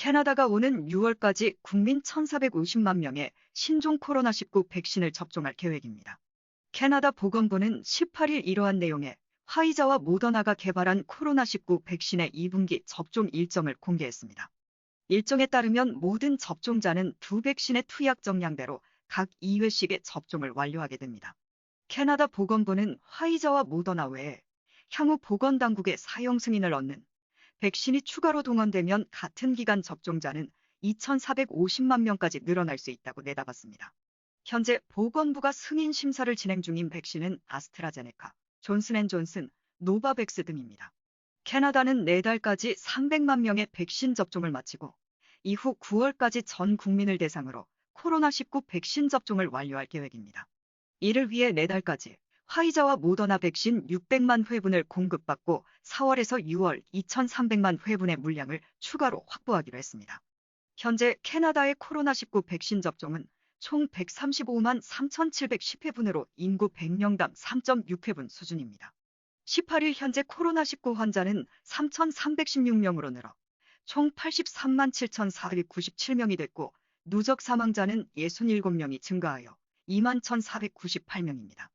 캐나다가 오는 6월까지 국민 1,450만 명의 신종 코로나19 백신을 접종할 계획입니다. 캐나다 보건부는 18일 이러한 내용의 화이자와 모더나가 개발한 코로나19 백신의 2분기 접종 일정을 공개했습니다. 일정에 따르면 모든 접종자는 두 백신의 투약 정량대로 각 2회씩의 접종을 완료하게 됩니다. 캐나다 보건부는 화이자와 모더나 외에 향후 보건당국의 사용 승인을 얻는 백신이 추가로 동원되면 같은 기간 접종자는 2,450만 명까지 늘어날 수 있다고 내다봤습니다. 현재 보건부가 승인 심사를 진행 중인 백신은 아스트라제네카, 존슨앤존슨, 노바백스 등입니다. 캐나다는 내달까지 300만 명의 백신 접종을 마치고 이후 9월까지 전 국민을 대상으로 코로나19 백신 접종을 완료할 계획입니다. 이를 위해 내달까지 화이자와 모더나 백신 600만 회분을 공급받고 4월에서 6월 2,300만 회분의 물량을 추가로 확보하기로 했습니다. 현재 캐나다의 코로나19 백신 접종은 총 135만 3,710회분으로 인구 100명당 3.6회분 수준입니다. 18일 현재 코로나19 환자는 3,316명으로 늘어 총 83만 7,497명이 됐고 누적 사망자는 67명이 증가하여 2만 1,498명입니다.